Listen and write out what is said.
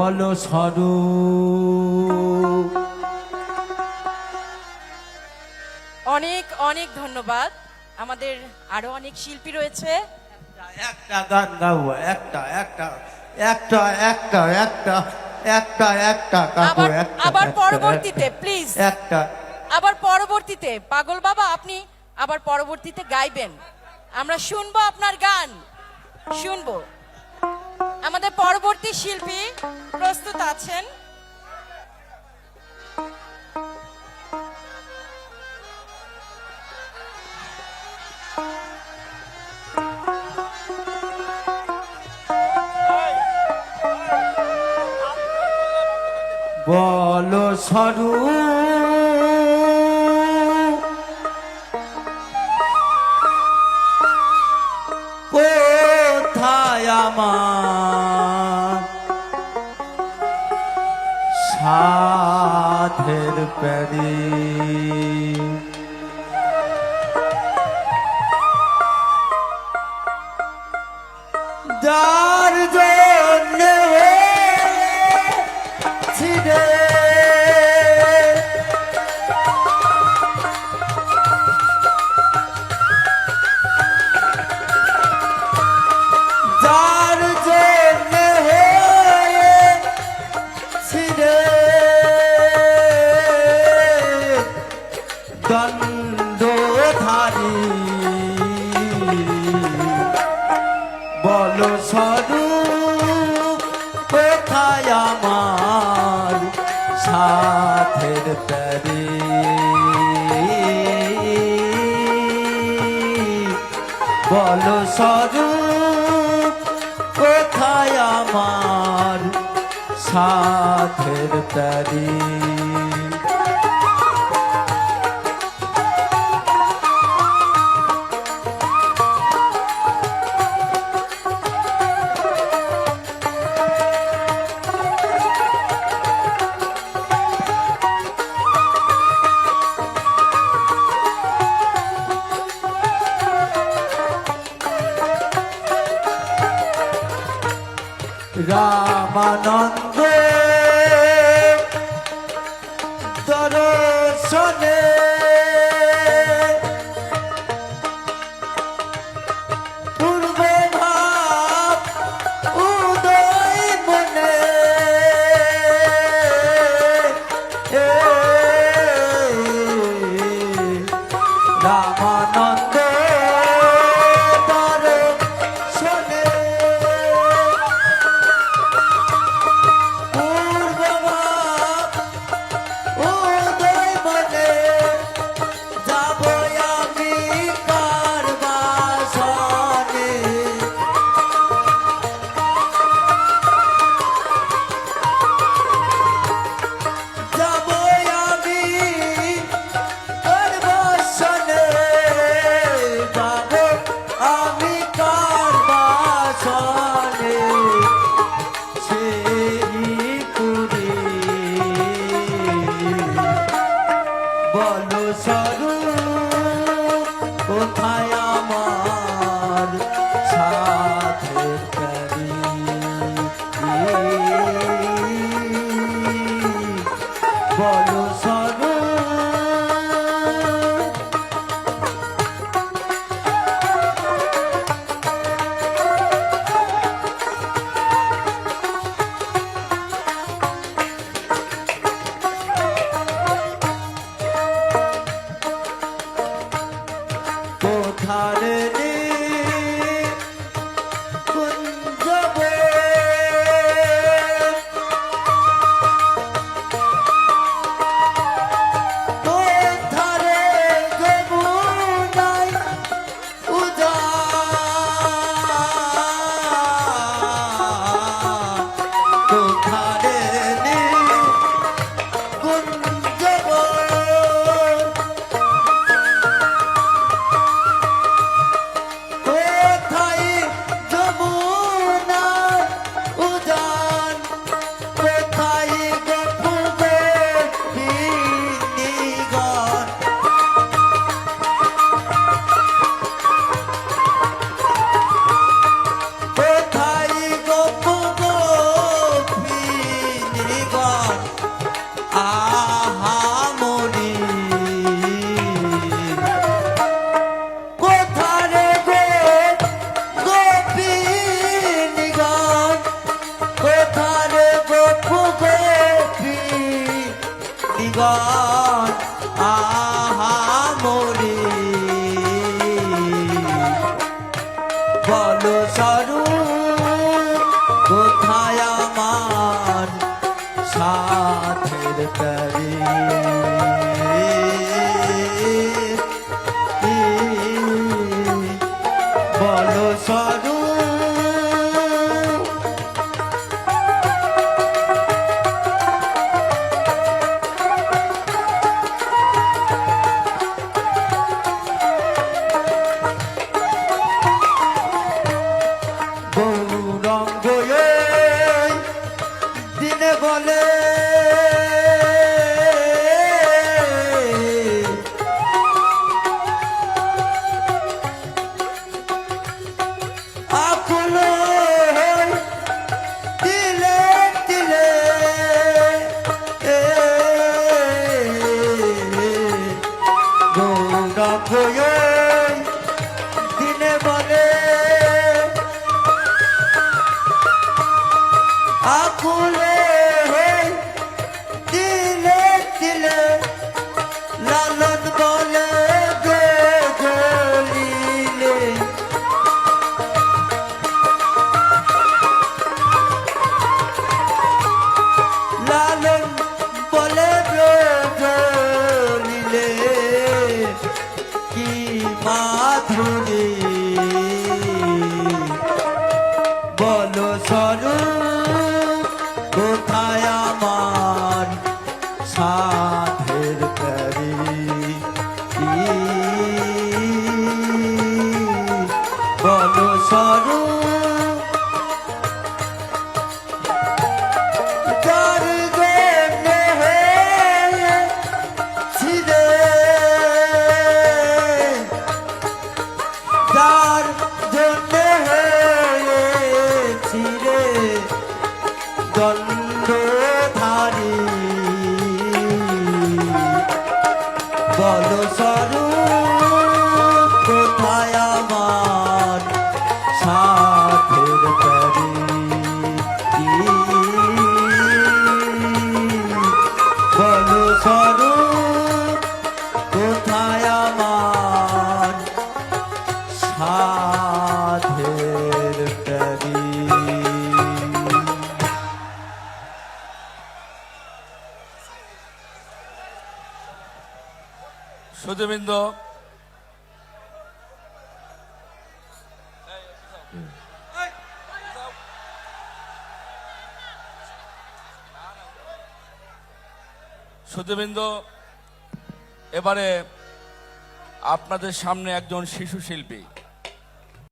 বলো সরু। অনেক অনেক ধন্যবাদ। আমাদের আরও অনেক শিল্পী রয়েছে। একটা গান গাবো একটা একটা একটা একটা একটা একটা একটা আবার আবার পরবর্তীতে প্লিজ একটা। আবার পরবর্তীতে পাগল বাবা আপনি আবার পরবর্তীতে গাইবেন। আমরা শুনব আপনার গান। শুনব। আমাদের পরবর্তী শিল্পী প্রস্তুত আছেন। বলো স্বরূপ কোথায় আমার প্যারি যার স্বরূপ কোথায় আমার সাথের প্যারে? বলো স্বরূপ কোথায় আমার সাথের প্যারে? Ramananda I'm só. আহা মরি সরু কোথায় আমার সাথের করি সুদীবৃন্দ এবারে আপনাদের সামনে একজন শিশু শিল্পী।